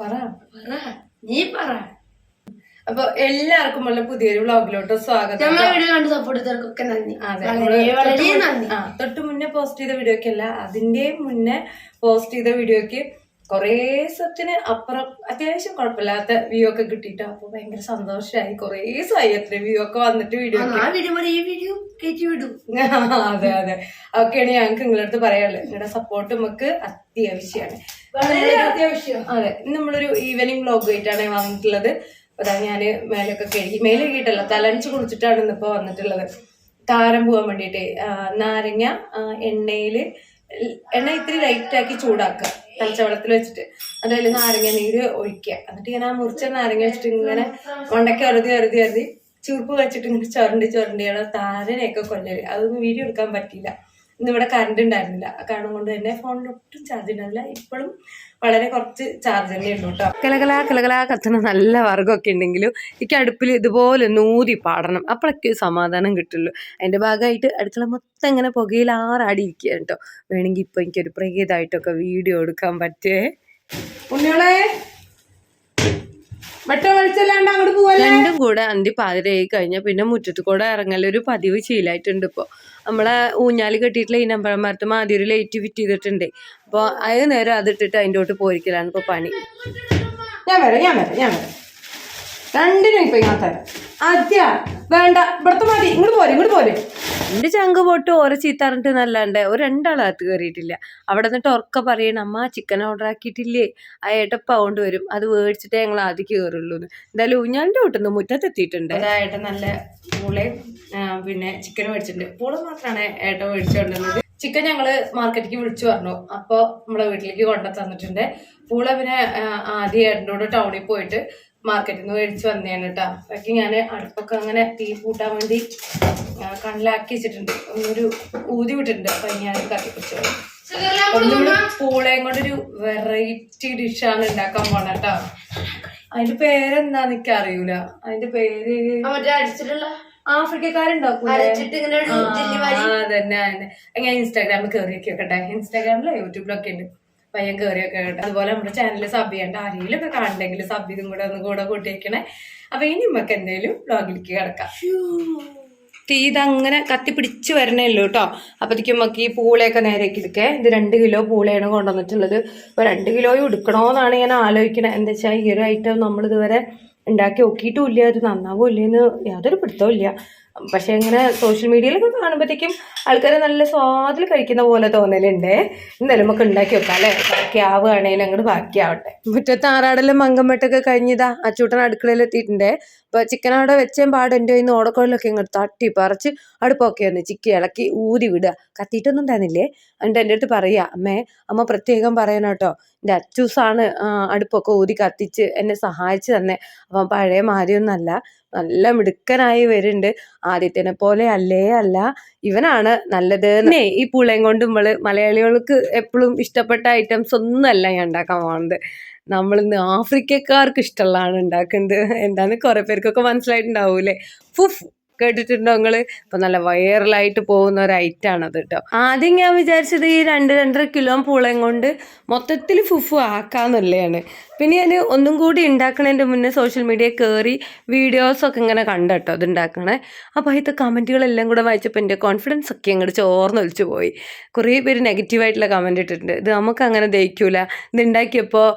പറ. പറ. നീ പറ. അപ്പൊ എല്ലാവർക്കും ഉള്ള പുതിയൊരു വ്ളോഗിലോട്ട് സ്വാഗതം. നമ്മളെ വീഡിയോ കണ്ട് സപ്പോർട്ട് ചെയ്തവർക്കൊക്കെ നന്ദി. വളരെ നന്ദി. തൊട്ട് മുന്നേ പോസ്റ്റ് ചെയ്ത വീഡിയോക്കല്ല അതിന്റെ മുന്നേ പോസ്റ്റ് ചെയ്ത വീഡിയോക്ക് കുറേ സത്തിന് അപ്പുറം അത്യാവശ്യം കുഴപ്പമില്ലാത്ത വ്യൂ ഒക്കെ കിട്ടിയിട്ട്. അപ്പൊ ഭയങ്കര സന്തോഷമായി കുറേ സായി അത്ര വ്യൂ ഒക്കെ വന്നിട്ട് വീഡിയോ വീഡിയോ കയറ്റി വിടും. അതെ അതെ. അതൊക്കെയാണ് ഞങ്ങൾക്ക് നിങ്ങളുടെ അടുത്ത് പറയാനുള്ളത്. നിങ്ങളുടെ സപ്പോർട്ട് നമുക്ക് അത്യാവശ്യമാണ് വളരെ അത്യാവശ്യം. അതെ നമ്മളൊരു ഈവനിങ് വ്ലോഗ് ആയിട്ടാണ് വന്നിട്ടുള്ളത്. അതാ ഞാൻ മേലൊക്കെ കഴുകി മേലെ കഴുകിയിട്ടല്ല തലനച്ച് കുളിച്ചിട്ടാണ് ഇന്നിപ്പോ വന്നിട്ടുള്ളത്. താരം പോകാൻ വേണ്ടിയിട്ട് നാരങ്ങ എണ്ണയിൽ എണ്ണ ഇത്തിരി ലൈറ്റ് ആക്കി ചൂടാക്കുക തളിച്ച വെള്ളത്തിൽ വെച്ചിട്ട് അതിൽ നാരങ്ങ നീര് ഒഴിക്കുക എന്നിട്ട് ഇങ്ങനെ ആ മുറിച്ച നാരങ്ങ വെച്ചിട്ട് ഇങ്ങനെ മണ്ടയ്ക്ക് അറുതി അറുതി അറുതി ചുരുപ്പ് വെച്ചിട്ട് ഇങ്ങനെ ചുരണ്ടി ചുരണ്ടിയാണ് താരനെയൊക്കെ കൊല്ലല്. അതൊന്നും വീഡിയോ എടുക്കാൻ പറ്റിയില്ല. ഇന്ന് ഇവിടെ കറണ്ട് ഉണ്ടായിരുന്നില്ല കാരണം കൊണ്ട് തന്നെ ഫോണിൽ ഒട്ടും ചാർജ് ഉണ്ടാവില്ല ഇപ്പോഴും വളരെ കുറച്ച് ചാർജ് തന്നെ ഉള്ളൂ കേട്ടോ കലകല കലകല കത്തുന്ന നല്ല വർഗമൊക്കെ ഉണ്ടെങ്കിലും എനിക്ക് അടുപ്പിൽ ഇതുപോലെ നൂതി പാടണം. അപ്പോഴൊക്കെ ഒരു സമാധാനം കിട്ടുള്ളൂ. അതിന്റെ ഭാഗമായിട്ട് അടുക്കള മൊത്തം ഇങ്ങനെ പുകയിലാറാടി ഇരിക്കുക കേട്ടോ വേണമെങ്കിൽ ഇപ്പൊ എനിക്കൊരു പ്രേതായിട്ടൊക്കെ വീഡിയോ എടുക്കാൻ പറ്റേ? ഉണ്ണിയോളെ അങ്ങോട്ട് പോവല്ലേ? രണ്ടും കൂടെ അന്തി പാതിരയായി കഴിഞ്ഞാൽ പിന്നെ മുറ്റത്ത് കൂടെ ഇറങ്ങലൊരു പതിവ് ശീലായിട്ടുണ്ട് ഇപ്പോൾ നമ്മളെ ഊഞ്ഞാൽ കെട്ടിയിട്ടുള്ള ഈ നമ്പറന്മാരത്ത് ആദ്യം ഒരു ലൈറ്റ് ഫിറ്റ് ചെയ്തിട്ടുണ്ട്. അപ്പോൾ അത് നേരം അതിട്ടിട്ട് അതിന്റെ തൊട്ട് പോയിരിക്കലാണ് ഇപ്പോൾ പണി. ഞാൻ വരാം ഞാൻ വരാം ഞാൻ വരാം. രണ്ടിനും ഇപ്പൊ ഇങ്ങനെ തരാം. അദ്യ വേണ്ട ഇവിടുത്തെ മതി. ഇങ്ങോട്ട് പോരെ ഇങ്ങോട്ട് പോരെ. എന്റെ ചങ്ക് പോട്ട് ഓരോ ചീത്ത പറഞ്ഞിട്ട് നല്ലാണ്ട്. ഒരു രണ്ടാളകത്ത് കയറിയിട്ടില്ല അവിടെ നിന്നിട്ട് ഉറക്ക പറയണം അമ്മ ചിക്കൻ ഓർഡർ ആക്കിയിട്ടില്ലേ? ആ ഏട്ട പൗണ്ട് വരും. അത് മേടിച്ചിട്ടേ ഞങ്ങൾ ആദ്യം കയറുള്ളൂ എന്തായാലും ഊഞ്ഞാലിന്റെ വീട്ടിൽ മുറ്റത്തെത്തിയിട്ടുണ്ട് ഏട്ടൻ നല്ല പൂളയും പിന്നെ ചിക്കൻ മേടിച്ചിട്ടുണ്ട്. പൂള മാത്രമാണ് ഏട്ട മേടിച്ചുകൊണ്ടിരുന്നത് ചിക്കൻ ഞങ്ങൾ മാർക്കറ്റിലേക്ക് വിളിച്ചു പറഞ്ഞു. അപ്പോൾ നമ്മളെ വീട്ടിലേക്ക് കൊണ്ടു തന്നിട്ടുണ്ട്. പൂള പിന്നെ ആദ്യം ഏട്ടന്റെ കൂടെ ടൗണിൽ പോയിട്ട് മാർക്കറ്റിൽ നിന്ന് മേടിച്ച് വന്നതാണ് കേട്ടോ അതൊക്കെ ഞാൻ അടുപ്പൊക്കെ അങ്ങനെ തീ കൂട്ടാൻ വേണ്ടി കണ്ണിലാക്കി വെച്ചിട്ടുണ്ട്. ഒന്നൊരു ഊതി വിട്ടിട്ടുണ്ട്. അപ്പൊ ഞാൻ കത്തിപ്പിടിച്ചു ഒന്നുകൂടെ പൂളയും കൊണ്ടൊരു വെറൈറ്റി ഡിഷാണ് ഉണ്ടാക്കാൻ പോണ കേട്ടോ അതിന്റെ പേരെന്താന്ന് എനിക്ക് അറിയൂല. അതിന്റെ പേര് മറ്റേ അടിച്ചിട്ടുള്ള? ആഫ്രിക്കക്കാരുണ്ടാക്കൂലേ? അരച്ചിട്ട് ഇങ്ങനെ ഒരു ജെല്ലി ആ, അതന്നെ അതന്നെ. ഞാൻ ഇൻസ്റ്റാഗ്രാമിൽ കയറി വെക്കട്ടെ ഇൻസ്റ്റാഗ്രാമിലോ യൂട്യൂബിലൊക്കെ ഉണ്ട്. പയ്യൻ കയറിയൊക്കെ കേട്ടോ അതുപോലെ നമ്മുടെ ചാനൽ സബ് ചെയ്യേണ്ട ആരെങ്കിലും ഒക്കെ കാണണ്ടെങ്കിൽ സബ് ഇതും കൂടെ ഒന്ന് കൂടെ കൂട്ടിയേക്കണേ. അപ്പൊ ഇനി നമുക്ക് എന്തെങ്കിലും വ്ളോഗിലേക്ക് കിടക്കാം. തീ ഇതങ്ങനെ കത്തി പിടിച്ച് വരണേ ഉള്ളൂ കേട്ടോ അപ്പത്തേക്കും നമുക്ക് ഈ പൂളയൊക്കെ നേരേക്ക് എടുക്കേ. ഇത് രണ്ട് കിലോ പൂളയാണ് കൊണ്ടുവന്നിട്ടുള്ളത്. അപ്പോൾ രണ്ട് കിലോയും എടുക്കണോന്നാണ് ഞാൻ ആലോചിക്കണത് എന്താ വെച്ചാൽ ഈ ഒരു ഐറ്റം നമ്മൾ ഇതുവരെ ഉണ്ടാക്കി നോക്കിയിട്ടുമില്ല അത് നന്നാവോ ഇല്ലേന്ന് യാതൊരു പിടുത്തവും ഇല്ല. പക്ഷെ ഇങ്ങനെ സോഷ്യൽ മീഡിയയിലൊക്കെ കാണുമ്പോഴത്തേക്കും ആൾക്കാരെ നല്ല സ്വാദിൽ കഴിക്കുന്ന പോലെ തോന്നലുണ്ട്. എന്തായാലും നമുക്ക് ഉണ്ടാക്കി വെക്കാം അല്ലേ? ബാക്കിയാവുകയാണെങ്കിലും അങ്ങോട്ട് ബാക്കിയാവട്ടെ. മുറ്റത്ത് ആറാടെല്ലാം മങ്കമ്പട്ടൊക്കെ കഴിഞ്ഞതാ അച്ചൂട്ടൻ അടുക്കളയിൽ എത്തിയിട്ടുണ്ട്. അപ്പൊ ചിക്കൻ അവിടെ വെച്ചേൻ പാട് നിന്ന് ഓടക്കോളിലൊക്കെ ഇങ്ങോട്ട് തട്ടി പറിച്ച് അടുപ്പൊക്കെ ഒന്ന് ചിക്കി ഇളക്കി ഊതി വിടുക. കത്തിയിട്ടൊന്നും ഉണ്ടായിരുന്നില്ലേ? എന്നിട്ട് എന്റെ അടുത്ത് പറയാ അമ്മേ അമ്മ പ്രത്യേകം പറയണം കേട്ടോ. എന്റെ അച്ചൂസാണ് അടുപ്പൊക്കെ ഊതി കത്തിച്ച് എന്നെ സഹായിച്ചു തന്നെ. അപ്പം പഴയ മാതിരിയൊന്നല്ല നല്ല മിടുക്കനായി വരുന്നുണ്ട്. ആദ്യത്തിനെ പോലെ അല്ലേ അല്ല ഇവനാണ് നല്ലത്. പിന്നെ ഈ പുളയും കൊണ്ട് നമ്മൾ മലയാളികൾക്ക് എപ്പോഴും ഇഷ്ടപ്പെട്ട ഐറ്റംസ് ഒന്നുമല്ല ഞാൻ ഉണ്ടാക്കാൻ പോകുന്നത് നമ്മൾ ഇന്ന് ആഫ്രിക്കക്കാർക്ക് ഇഷ്ടമുള്ളതാണ് ഉണ്ടാക്കുന്നത്. എന്താന്ന് കുറെ പേർക്കൊക്കെ മനസ്സിലായിട്ടുണ്ടാവൂലേ ഫുഫ്. കേട്ടിട്ടുണ്ടോ നിങ്ങൾ? ഇപ്പൊ നല്ല വൈറലായിട്ട് പോകുന്ന ഒരു ഐറ്റാണ് അത് കേട്ടോ ആദ്യം ഞാൻ വിചാരിച്ചത് ഈ രണ്ട് രണ്ടര കിലോ പൂളയും കൊണ്ട് മൊത്തത്തിൽ ഫുഫു ആക്കാന്നുള്ളതാണ് പിന്നെ ഞാൻ ഒന്നും കൂടി ഉണ്ടാക്കണതിന്റെ മുന്നേ സോഷ്യൽ മീഡിയ കയറി വീഡിയോസൊക്കെ ഇങ്ങനെ കണ്ടട്ടോ ഇത് ഉണ്ടാക്കണേ. അപ്പോൾ അതിൽ കമന്റുകളെല്ലാം കൂടെ വായിച്ചപ്പോൾ എന്റെ കോൺഫിഡൻസ് ഒക്കെ അങ്ങോട്ട് ചോർന്നൊലിച്ചു പോയി. കുറേ പേര് നെഗറ്റീവായിട്ടുള്ള കമന്റ് ഇട്ടിട്ടുണ്ട്. ഇത് നമുക്ക് അങ്ങനെ ദഹിക്കൂല. ഇത് ഉണ്ടാക്കിയപ്പോൾ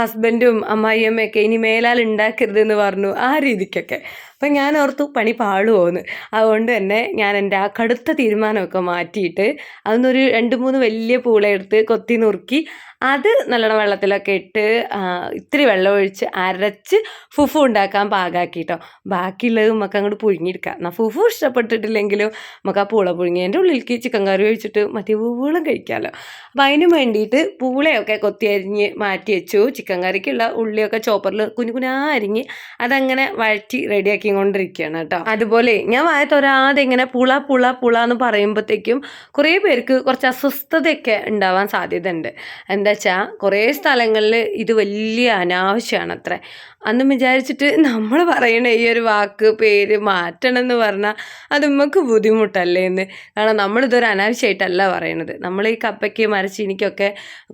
ഹസ്ബൻഡും അമ്മായിയമ്മയൊക്കെ ഇനി മേലാൽ ഉണ്ടാക്കരുതെന്ന് പറഞ്ഞു ആ രീതിക്കൊക്കെ. അപ്പം ഞാൻ ഓർത്തു പണി പാളുമോന്ന് അതുകൊണ്ട് തന്നെ ഞാൻ എന്റെ ആ കടുത്ത തീരുമാനമൊക്കെ മാറ്റിയിട്ട് അതൊന്നൊരു രണ്ട് മൂന്ന് വലിയ പൂളെടുത്ത് കൊത്തി നുറുക്കി അത് നല്ലോണം വെള്ളത്തിലൊക്കെ ഇട്ട് ഇത്തിരി വെള്ളം ഒഴിച്ച് അരച്ച് ഫുഫു ഉണ്ടാക്കാൻ പാകാക്കിട്ടോ. ബാക്കിയുള്ളത് നമുക്ക് അങ്ങോട്ട് പുഴുങ്ങിയെടുക്കാം. എന്നാൽ ഫുഫു ഇഷ്ടപ്പെട്ടിട്ടില്ലെങ്കിലും നമുക്ക് ആ പൂള പുഴുങ്ങിയതിന്റെ ഉള്ളിലേക്ക് ചിക്കൻ കറി ഒഴിച്ചിട്ട് മറ്റേ പൂളും കഴിക്കാമല്ലോ അപ്പം അതിന് വേണ്ടിയിട്ട് പൂളയൊക്കെ കൊത്തി അരിഞ്ഞ് മാറ്റി വെച്ചു. ചിക്കൻ കറിക്കുള്ള ഉള്ളിയൊക്കെ ചോപ്പറിൽ കുഞ്ഞു കുഞ്ഞാ അരിഞ്ഞ് അതങ്ങനെ വഴറ്റി റെഡിയാക്കി കൊണ്ടിരിക്കുകയാണ് കേട്ടോ. അതുപോലെ ഞാൻ വായത്തൊരാതെ ഇങ്ങനെ പുള പുള പുള എന്ന് പറയുമ്പോഴത്തേക്കും കുറേ പേർക്ക് കുറച്ച് അസ്വസ്ഥതയൊക്കെ ഉണ്ടാവാൻ സാധ്യത ഉണ്ട് എന്താ വെച്ചാൽ കുറേ സ്ഥലങ്ങളിൽ ഇത് വലിയ അനാവശ്യമാണ് അത്ര അന്ന് വിചാരിച്ചിട്ട് നമ്മൾ പറയണ ഈ ഒരു വാക്ക് പേര് മാറ്റണം എന്ന് പറഞ്ഞാൽ അത് നമുക്ക് ബുദ്ധിമുട്ടല്ലേ എന്ന് കാരണം നമ്മളിതൊരു അനാവശ്യമായിട്ടല്ല പറയണത്. നമ്മൾ ഈ കപ്പയ്ക്ക് മരച്ചീനിക്കൊക്കെ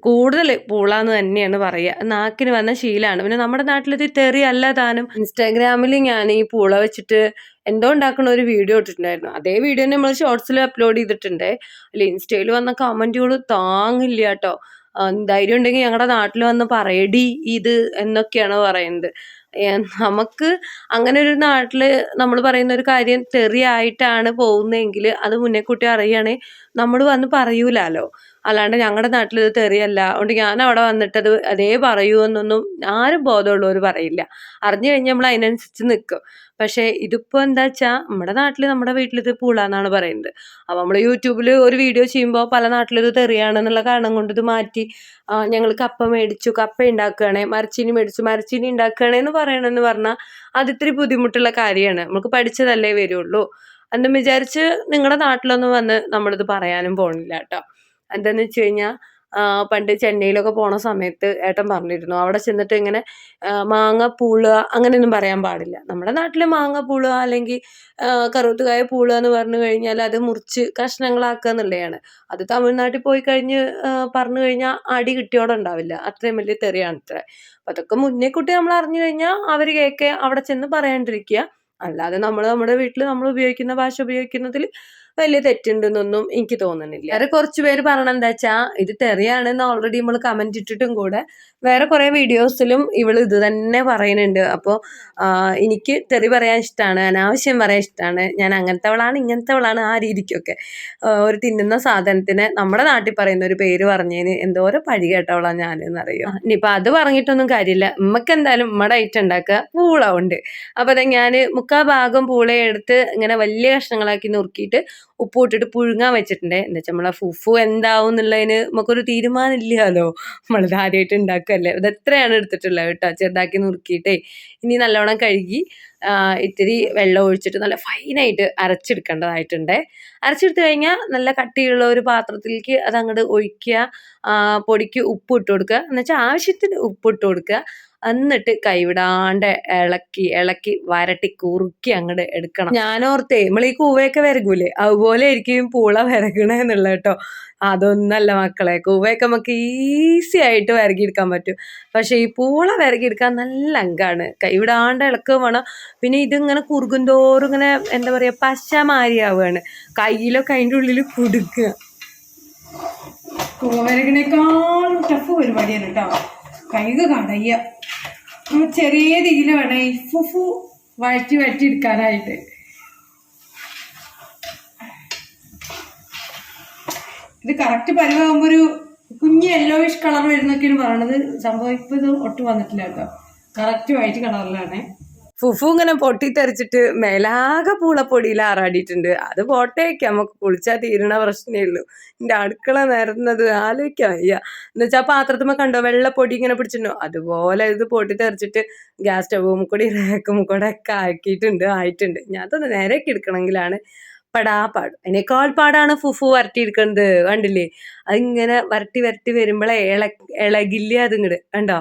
കൂടുതൽ പൂളാന്ന് തന്നെയാണ് പറയുക നാക്കിന് വന്ന ശീലമാണ് പിന്നെ നമ്മുടെ നാട്ടിലത് തെറിയല്ല താനും. ഇൻസ്റ്റാഗ്രാമിൽ ഞാൻ ഈ പൂള വെച്ചിട്ട് എന്തോ ഉണ്ടാക്കുന്ന ഒരു വീഡിയോ ഇട്ടിട്ടുണ്ടായിരുന്നു. അതേ വീഡിയോ നമ്മൾ ഷോർട്സിൽ അപ്ലോഡ് ചെയ്തിട്ടുണ്ട്. അല്ല ഇൻസ്റ്റയിൽ വന്ന കമന്റുകൾ താങ്ങില്ല കേട്ടോ ധൈര്യം ഉണ്ടെങ്കിൽ ഞങ്ങളുടെ നാട്ടിൽ വന്ന് പറയടി ഇത് എന്നൊക്കെയാണ് പറയുന്നത്. നമുക്ക് അങ്ങനെ ഒരു നാട്ടിൽ നമ്മൾ പറയുന്ന ഒരു കാര്യം തെറിയായിട്ടാണ് പോകുന്നതെങ്കിൽ അത് മുന്നേ കൂട്ടി അറിയുകയാണെങ്കിൽ നമ്മൾ വന്ന് പറയൂലാലോ. അല്ലാണ്ട് ഞങ്ങളുടെ നാട്ടിൽ ഇത് തെറിയല്ല. അതുകൊണ്ട് ഞാൻ അവിടെ വന്നിട്ട് അത് അതേ പറയൂ എന്നൊന്നും ആരും ബോധമുള്ളവർ പറയില്ല. അറിഞ്ഞു കഴിഞ്ഞാൽ നമ്മൾ അതിനനുസരിച്ച് നിൽക്കും പക്ഷേ ഇതിപ്പോൾ എന്താ വെച്ചാൽ നമ്മുടെ നാട്ടിൽ നമ്മുടെ വീട്ടിൽ ഇത് പൂളാന്നാണ് പറയുന്നത് അപ്പോൾ നമ്മൾ യൂട്യൂബിൽ ഒരു വീഡിയോ ചെയ്യുമ്പോൾ പല നാട്ടിലും ഇത് തെറിയാണെന്നുള്ള കാരണം കൊണ്ട് ഇത് മാറ്റി ഞങ്ങൾ കപ്പ മേടിച്ചു കപ്പ ഉണ്ടാക്കുകയാണെ മരച്ചീനി മേടിച്ചു മരച്ചീനി ഉണ്ടാക്കുകയാണെന്ന് പറയണമെന്ന് പറഞ്ഞാൽ അത് ഇത്തിരി ബുദ്ധിമുട്ടുള്ള കാര്യമാണ് നമുക്ക് പഠിച്ചതല്ലേ വരുള്ളൂ. എന്നും വിചാരിച്ച് നിങ്ങളുടെ നാട്ടിലൊന്നും വന്ന് നമ്മളിത് പറയാനും പോണില്ല കേട്ടോ എന്താന്ന് വെച്ച് കഴിഞ്ഞാൽ പണ്ട് ചെന്നൈയിലൊക്കെ പോണ സമയത്ത് ഏട്ടൻ പറഞ്ഞിരുന്നു. അവിടെ ചെന്നിട്ട് ഇങ്ങനെ മാങ്ങ പൂളുക അങ്ങനെയൊന്നും പറയാൻ പാടില്ല. നമ്മുടെ നാട്ടിൽ മാങ്ങ പൂളുക അല്ലെങ്കിൽ കറുത്തുകായ പൂളുക എന്ന് പറഞ്ഞു കഴിഞ്ഞാൽ അത് മുറിച്ച് കഷ്ണങ്ങളാക്കുക എന്നുള്ളതാണ്. അത് തമിഴ്നാട്ടിൽ പോയി കഴിഞ്ഞ് പറഞ്ഞു കഴിഞ്ഞാൽ അടി കിട്ടിയോടെ ഉണ്ടാവില്ല. അത്രയും വലിയ തെറിയാണ് അത്ര അപ്പം അതൊക്കെ മുന്നേ കുട്ടി നമ്മൾ അറിഞ്ഞു കഴിഞ്ഞാൽ അവർ കേൾക്കെ അവിടെ ചെന്ന് പറയാണ്ടിരിക്കുക. അല്ലാതെ നമ്മൾ നമ്മുടെ വീട്ടിൽ നമ്മൾ ഉപയോഗിക്കുന്ന ഭാഷ ഉപയോഗിക്കുന്നതിൽ വലിയ തെറ്റുണ്ടെന്നൊന്നും എനിക്ക് തോന്നുന്നില്ല വേറെ കുറച്ച് പേര് പറയണം എന്താ വെച്ചാ ഇത് തെറിയാണെന്ന് ഓൾറെഡി നമ്മൾ കമന്റ് ഇട്ടിട്ടും കൂടെ വേറെ കുറെ വീഡിയോസിലും ഇവൾ ഇത് തന്നെ പറയുന്നുണ്ട് അപ്പോൾ എനിക്ക് തെറി പറയാൻ ഇഷ്ടമാണ് അനാവശ്യം പറയാൻ ഇഷ്ടമാണ് ഞാൻ അങ്ങനത്തെവളാണ് ഇങ്ങനത്തെവളാണ് ആ രീതിക്കൊക്കെ ഒരു തിന്നുന്ന സാധനത്തിന് നമ്മുടെ നാട്ടിൽ പറയുന്ന ഒരു പേര് പറഞ്ഞതിന് എന്തോരം പഴി കേട്ടവളാണ് ഞാൻ എന്നറിയോ ഇനിയിപ്പോൾ അത് പറഞ്ഞിട്ടൊന്നും കാര്യമില്ല. ഉമ്മക്ക് എന്തായാലും ഉമ്മയുടെ ഐറ്റം ഉണ്ടാക്കുക പൂള ഉണ്ട്. അപ്പോൾ അതെ ഞാൻ മുക്കാ ഭാഗം പൂളയെടുത്ത് ഇങ്ങനെ വലിയ കഷ്ണങ്ങളാക്കി നുറുക്കിയിട്ട് ഉപ്പ് ഇട്ടിട്ട് പുഴുങ്ങാൻ വെച്ചിട്ടുണ്ട്. എന്താ വെച്ചാൽ നമ്മളെ ഫുഫു എന്താവും എന്നുള്ളതിന് നമുക്കൊരു തീരുമാനമില്ലല്ലോ. നമ്മളിത് ആദ്യമായിട്ട് ഉണ്ടാക്കുകയല്ലേ ഇത് എത്രയാണ് എടുത്തിട്ടുള്ളത് കേട്ടോ? ചെറുതാക്കി നുറുക്കിയിട്ടേ. ഇനി നല്ലോണം കഴുകി ഇത്തിരി വെള്ളം ഒഴിച്ചിട്ട് നല്ല ഫൈനായിട്ട് അരച്ചെടുക്കേണ്ടതായിട്ടുണ്ട്. അരച്ചെടുത്ത് കഴിഞ്ഞാൽ നല്ല കട്ടിയുള്ള ഒരു പാത്രത്തിലേക്ക് അത് അങ്ങോട്ട് ഒഴിക്കുക പൊടിക്ക് ഉപ്പ് ഇട്ട് കൊടുക്കുക. എന്നുവെച്ചാൽ ആവശ്യത്തിന് ഉപ്പ് ഇട്ട് കൊടുക്കുക. എന്നിട്ട് കൈവിടാണ്ട് ഇളക്കി ഇളക്കി വരട്ടി കുറുക്കി അങ്ങോട്ട് എടുക്കണം. ഞാനോർത്തേ നമ്മൾ ഈ കൂവയൊക്കെ വരകൂലേ? അതുപോലെ ആയിരിക്കും പൂള വരകണെന്നുള്ള കേട്ടോ. അതൊന്നല്ല മക്കളെ കൂവയൊക്കെ നമുക്ക് ഈസി ആയിട്ട് വരകിയെടുക്കാൻ പറ്റും. പക്ഷെ ഈ പൂള വരകിയെടുക്കാൻ നല്ല അങ്കാണ്. കൈവിടാണ്ട് ഇളക്കുകയും വേണം. പിന്നെ ഇതിങ്ങനെ കുറുകും തോറും ഇങ്ങനെ എന്താ പറയുക പശ മാരിയാവുകയാണ് കയ്യിലൊക്കെ അതിന്റെ ഉള്ളിൽ കുടുക്കുക. കൂവരകിനേക്കാളും ടഫ് പരിപാടിയാണ് കേട്ടോ. കൈക കടയ്യ. ചെറിയ തീയിൽ വേണേ. ഫുഫു വഴറ്റി വഴറ്റി എടുക്കാനായിട്ട്. ഇത് കറക്റ്റ് പരിവാകുമ്പോ ഒരു കുഞ്ഞ് യെല്ലോയിഷ് കളർ വരുന്നൊക്കെയാണ് പറയണത്. സംഭവം ഇപ്പൊ ഇത് ഒട്ടും വന്നിട്ടില്ല കേട്ടോ. കറക്റ്റ് വൈറ്റ് കളറിലാണ് ഫുഫു ഇങ്ങനെ പൊട്ടിത്തെറിച്ചിട്ട് മേലാകെ പൂളപ്പൊടിയിൽ ആറാടിയിട്ടുണ്ട്. അത് പോട്ടേക്ക് നമുക്ക് കുളിച്ചാൽ തീരണ പ്രശ്നമേ ഉള്ളൂ. എന്റെ അടുക്കള നിരന്നത് ആലോചിക്കാൻ വയ്യ. എന്നുവെച്ചാൽ പാത്രത്തുമ്പോൾ കണ്ടോ വെള്ളപ്പൊടി ഇങ്ങനെ പിടിച്ചിട്ടുണ്ടോ. അതുപോലെ ഇത് പൊട്ടിത്തെറിച്ചിട്ട് ഗ്യാസ് സ്റ്റവും കൂടി റേക്കും കൂടെ ഒക്കെ ആക്കിയിട്ടുണ്ട് ആയിട്ടുണ്ട്. ഞാൻ അതൊന്ന് നേരേക്ക് എടുക്കണമെങ്കിലാണ് പടാപാട് അതിനേക്കാൾ പാടാണ് ഫുഫു വരട്ടിയെടുക്കുന്നത്. കണ്ടില്ലേ? അതിങ്ങനെ വരട്ടി വരട്ടി വരുമ്പോഴേ ഇള ഇളകില്ല അതിങ്ങട് കണ്ടോ?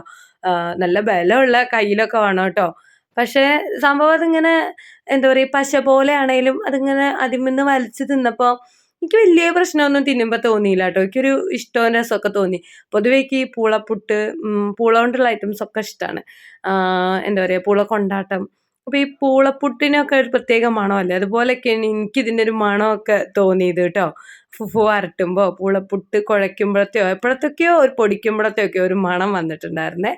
നല്ല ബലമുള്ള കയ്യിലൊക്കെ വേണം കേട്ടോ. പക്ഷേ സംഭവം അതിങ്ങനെ എന്താ പറയുക പശ പോലെ ആണെങ്കിലും അതിങ്ങനെ അതിമെന്ന് വലിച്ചു തിന്നപ്പോൾ എനിക്ക് വലിയ പ്രശ്നമൊന്നും തിന്നുമ്പോൾ തോന്നിയില്ല കേട്ടോ. എനിക്കൊരു ഇഷ്ടവും രസമൊക്കെ തോന്നി. പൊതുവേ എനിക്ക് ഈ പൂളപ്പുട്ട് പൂള കൊണ്ടുള്ള ഐറ്റംസ് ഒക്കെ ഇഷ്ടമാണ് എന്താ പറയുക പൂള കൊണ്ടാട്ടം. അപ്പോൾ ഈ പൂളപ്പുട്ടിനൊക്കെ ഒരു പ്രത്യേക മണമല്ലേ അതുപോലെയൊക്കെയാണ് എനിക്ക് ഇതിന്റെ ഒരു മണമൊക്കെ തോന്നിയത് കേട്ടോ. ഫുഫു വരട്ടുമ്പോൾ പൂളപ്പുട്ട് കുഴയ്ക്കുമ്പോഴത്തെയോ എപ്പോഴത്തൊക്കെയോ ഒരു പൊടിക്കുമ്പോഴത്തെയൊക്കെയോ ഒരു മണം വന്നിട്ടുണ്ടായിരുന്നേ.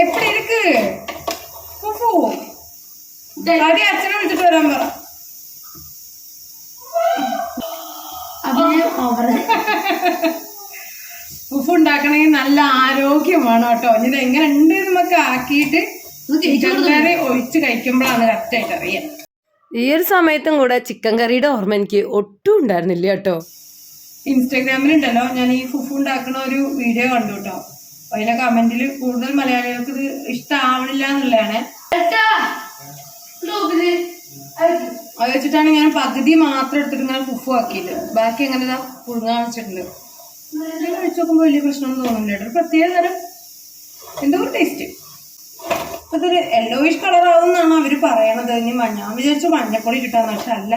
എപ്പടി ഇരിക്ക് ഡാഡി അച്ഛനെ വിളിച്ചിട്ട് വരാൻ പറ. ഉഫ് ഉണ്ടാക്കണേ നല്ല ആരോഗ്യമാണ് കേട്ടോ. ഇനി എങ്ങനെ ഉണ്ട് നമുക്ക് ആക്കിയിട്ട് ചിക്കൻ കറി ഒഴിച്ച് കഴിക്കുമ്പോഴാണ് കറക്റ്റായിട്ട് അറിയാം. ഈ ഒരു സമയത്തും കൂടെ ചിക്കൻ കറിയുടെ ഓർമ്മ എനിക്ക് ഒട്ടും ഉണ്ടായിരുന്നില്ല കേട്ടോ. ഇൻസ്റ്റാഗ്രാമിലുണ്ടല്ലോ ഞാൻ ഈ ഫുഫു ഉണ്ടാക്കുന്ന ഒരു വീഡിയോ കണ്ടു കേട്ടോ അപ്പൊ അതിലെ കമന്റിൽ കൂടുതൽ മലയാളികൾക്ക് ഇത് ഇഷ്ടമാവണില്ല എന്നുള്ളതാണ്. അത് വെച്ചിട്ടാണ് ഞാൻ പകുതി മാത്രം എടുത്തിട്ട് ഇങ്ങനെ ഫുഫു ആക്കിയത്. ബാക്കി എങ്ങനെ പുഴുങ്ങാൻ വെച്ചിട്ടുണ്ട്. കഴിച്ചു നോക്കുമ്പോൾ വലിയ പ്രശ്നമൊന്നും തോന്നുന്നില്ല ഒരു പ്രത്യേക തരം. എന്തോ ഒരു ടേസ്റ്റ് അതൊരു യെല്ലോയിഷ് കളർ അവർ അവർ പറയണത്. ഇനി മഞ്ഞ ഞാൻ വിചാരിച്ചു മഞ്ഞപ്പൊടി കിട്ടാന്ന് പക്ഷെ അല്ല.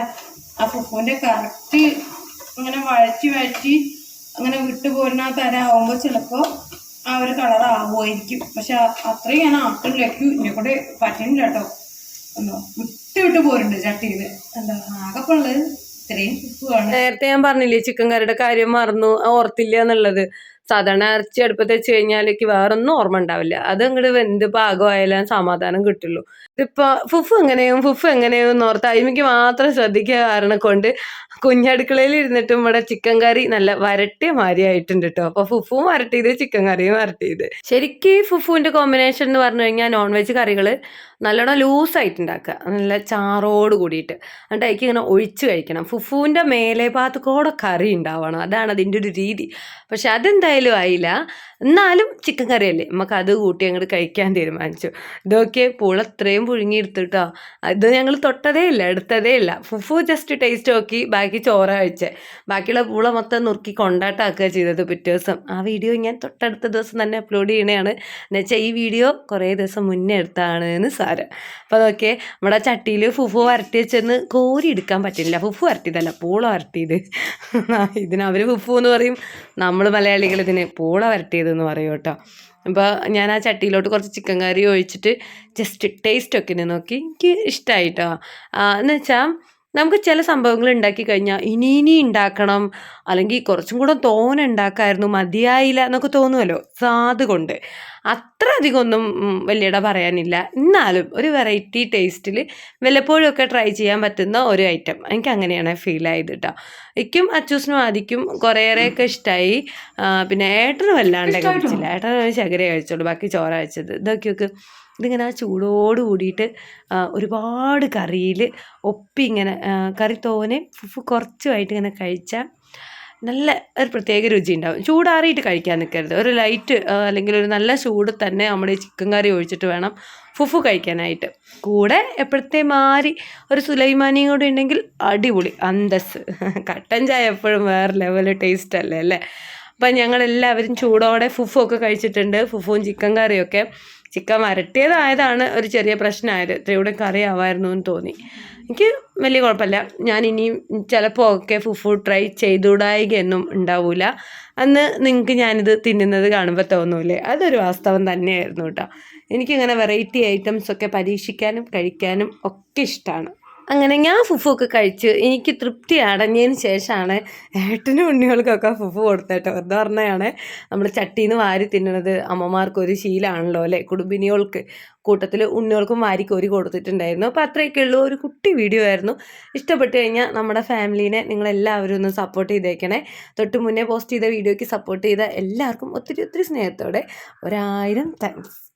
ആ ഫുഫുവിന്റെ കറക്റ്റ് ഇങ്ങനെ വഴറ്റി വഴറ്റി അങ്ങനെ വിട്ടു പോരുന്ന തരം ചിലപ്പോൾ ചിലപ്പോ ആ ഒരു കളർ ആവുമായിരിക്കും. പക്ഷെ അത്രയും ഞാൻ ആക്കണില്ലേക്ക് എന്നെ കൂടെ പറ്റുന്നില്ല കേട്ടോ ഒന്നോ വിട്ട് വിട്ട് പോരുന്നുണ്ട് ചട്ടിയിൽ എന്താ ആകെപ്പുള്ളത് നേരത്തെ ഞാൻ പറഞ്ഞില്ലേ ചിക്കൻ കറിയുടെ കാര്യം മറന്നു. ഓർത്തില്ല എന്നുള്ളത്. സാധാരണ ഇറച്ചി അടുപ്പത്ത് വെച്ച് കഴിഞ്ഞാലേക്ക് വേറൊന്നും ഓർമ്മ ഉണ്ടാവില്ല. അത് അങ്ങോട്ട് എന്ത് പാകമായാലും സമാധാനം കിട്ടുള്ളൂ. ഇപ്പൊ ഫുഫ് എങ്ങനെയും ഫുഫ് എങ്ങനെയും എന്ന് ഓർത്ത് അതിമിക്ക് മാത്രം ശ്രദ്ധിക്കുക കാരണം കൊണ്ട് കുഞ്ഞടുക്കളയിൽ ഇരുന്നിട്ടും ഇവിടെ ചിക്കൻ കറി നല്ല വരട്ടിയ മാതിരി ആയിട്ടുണ്ട് കേട്ടോ അപ്പൊ ഫുഫും വരട്ടിയത് ചിക്കൻ കറിയും വരട്ടിയത്. ശരിക്കും ഈ ഫുഫുവിന്റെ കോമ്പിനേഷൻ എന്ന് പറഞ്ഞു കഴിഞ്ഞാൽ നോൺ വെജ് കറികൾ നല്ലോണം ലൂസായിട്ട് ഉണ്ടാക്കുക നല്ല ചാറോട് കൂടിയിട്ട്. എന്നിട്ട് അതിക്ക് ഇങ്ങനെ ഒഴിച്ച് കഴിക്കണം. ഫുഫുവിന്റെ മേലെ ഭാഗത്ത് കൂടെ കറി ഉണ്ടാവണം. അതാണ് അതിന്റെ ഒരു രീതി. പക്ഷെ അതെന്തായാലും ആയില്ല. എന്നാലും ചിക്കൻ കറിയല്ലേ. നമുക്ക് അത് കൂട്ടി അങ്ങോട്ട് കഴിക്കാൻ തീരുമാനിച്ചു. ഇതൊക്കെ പൂള അത്രയും പുഴുങ്ങി പുഴുങ്ങിയെടുത്തിട്ടോ. ഇത് ഞങ്ങൾ തൊട്ടതേ ഇല്ല എടുത്തതേ ഇല്ല. ഫുഫു ജസ്റ്റ് ടേസ്റ്റ് നോക്കി ബാക്കി ചോറ കഴിച്ചേ. ബാക്കിയുള്ള പൂള മൊത്തം നുറുക്കി കൊണ്ടാട്ടാക്കുക ചെയ്തത് പിറ്റേ ദിവസം. ആ വീഡിയോ ഞാൻ തൊട്ടടുത്ത ദിവസം തന്നെ അപ്ലോഡ് ചെയ്യണതാണ് എന്നുവെച്ചാൽ ഈ വീഡിയോ കുറേ ദിവസം മുന്നേ എടുത്താണ് എന്ന് സാരം. അപ്പോൾ നോക്കിയേ നമ്മുടെ ചട്ടിയിൽ ഫുഫു വരട്ടി വെച്ചെന്ന് കോരി എടുക്കാൻ പറ്റില്ല ഫുഫു വരട്ടിയതല്ല പൂള വരട്ടിയത്. ഇതിന് അവർ ഫുഫു എന്ന് പറയും. നമ്മൾ മലയാളികൾ ഇതിന് പൂള വരട്ടിയതെന്ന് പറയും കേട്ടോ. അപ്പോൾ ഞാൻ ആ ചട്ടിയിലോട്ട് കുറച്ച് ചിക്കൻ കറി ഒഴിച്ചിട്ട് ജസ്റ്റ് ടേസ്റ്റ് ഒക്കെ നോക്കി. എനിക്ക് ഇഷ്ടമായിട്ടോ എന്ന് വെച്ചാൽ നമുക്ക് ചില സംഭവങ്ങൾ ഉണ്ടാക്കി കഴിഞ്ഞാൽ ഇനി ഇനി ഉണ്ടാക്കണം. അല്ലെങ്കിൽ കുറച്ചും കൂടെ തോനെ ഉണ്ടാക്കായിരുന്നു മതിയായില്ല എന്നൊക്കെ തോന്നുമല്ലോ സാധുകൊണ്ട് കൊണ്ട്. അത്ര അധികം ഒന്നും ഉം, വലിയട പറയാനില്ല. എന്നാലും ഒരു വെറൈറ്റി ടേസ്റ്റിൽ വല്ലപ്പോഴും ഒക്കെ ട്രൈ ചെയ്യാൻ പറ്റുന്ന ഒരു ഐറ്റം എനിക്ക് അങ്ങനെയാണ് ഫീൽ ആയത് കേട്ടോ എനിക്കും അച്ചൂസിനും ആദിക്കും കുറേയേറെയൊക്കെ ഇഷ്ടമായി പിന്നെ ഏട്ടനും വല്ലാണ്ട് കഴിച്ചില്ല. ഏട്ടൻ ശകരേ കഴിച്ചോളൂ. ബാക്കി ചോറ കഴിച്ചത്. ഇതൊക്കെ ഒക്കെ ഇതിങ്ങനെ ആ ചൂടോട് കൂടിയിട്ട് ഒരുപാട് കറിയിൽ ഒപ്പി ഇങ്ങനെ കറി തോനെ ഫുഫ് കുറച്ചുമായിട്ട് ഇങ്ങനെ കഴിച്ചാൽ നല്ല ഒരു പ്രത്യേക രുചി ഉണ്ടാവും ചൂടാറിയിട്ട് കഴിക്കാൻ നിൽക്കരുത് ഒരു ലൈറ്റ് അല്ലെങ്കിൽ ഒരു നല്ല ചൂട് തന്നെ നമ്മുടെ ഈ ചിക്കൻ കറി ഒഴിച്ചിട്ട് വേണം ഫുഫു കഴിക്കാനായിട്ട്. കൂടെ എപ്പോഴത്തെ മാറി ഒരു സുലൈമാനിയും കൂടി ഉണ്ടെങ്കിൽ അടിപൊളി അന്തസ് കട്ടൻ ചായ എപ്പോഴും വേറെ ലെവൽ ടേസ്റ്റ് അല്ലേ അല്ലേ? അപ്പം ഞങ്ങളെല്ലാവരും ചൂടോടെ ഫുഫു ഒക്കെ കഴിച്ചിട്ടുണ്ട്. ഫുഫുവും ചിക്കൻ കറിയൊക്കെ. ചിക്കൻ വരട്ടിയതായതാണ് ഒരു ചെറിയ പ്രശ്നമായത്. ഇത്രയൂടെ കറി ആവായിരുന്നു എന്ന് തോന്നി. എനിക്ക് വലിയ കുഴപ്പമില്ല. ഞാൻ ഇനിയും ചിലപ്പോൾ ഒക്കെ ഫുഫു ട്രൈ ചെയ്തുകൂടായികയൊന്നും ഉണ്ടാവില്ല അന്ന് നിങ്ങൾക്ക് ഞാനിത് തിന്നുന്നത് കാണുമ്പോൾ തോന്നൂലേ. അതൊരു വാസ്തവം തന്നെയായിരുന്നു കേട്ടോ. എനിക്കിങ്ങനെ വെറൈറ്റി ഐറ്റംസ് ഒക്കെ പരീക്ഷിക്കാനും കഴിക്കാനും ഒക്കെ ഇഷ്ടമാണ് അങ്ങനെ ഞാൻ ഫുഫു ഒക്കെ കഴിച്ച് എനിക്ക് തൃപ്തി അടഞ്ഞതിന് ശേഷമാണ് ഏട്ടനും ഉണ്ണികൾക്കൊക്കെ ഫുഫു കൊടുത്തേട്ടോ. വെറുതെ പറഞ്ഞതാണ്. നമ്മൾ ചട്ടിന്ന് വാരി തിന്നണത് അമ്മമാർക്ക് ഒരു അല്ലേ? കുടുംബിനികൾക്ക് കൂട്ടത്തിൽ ഉണ്ണികൾക്കും വാരി കോരി കൊടുത്തിട്ടുണ്ടായിരുന്നു. അപ്പോൾ അത്രയൊക്കെ ഉള്ളൂ. ഒരു കുട്ടി വീഡിയോ ആയിരുന്നു. ഇഷ്ടപ്പെട്ടു കഴിഞ്ഞാൽ നമ്മുടെ ഫാമിലീനെ നിങ്ങളെല്ലാവരും ഒന്ന് സപ്പോർട്ട് ചെയ്തേക്കണേ. തൊട്ട് മുന്നേ പോസ്റ്റ് ചെയ്ത വീഡിയോയ്ക്ക് സപ്പോർട്ട് ചെയ്ത എല്ലാവർക്കും ഒത്തിരി ഒത്തിരി സ്നേഹത്തോടെ ഒരായിരം താങ്ക്സ്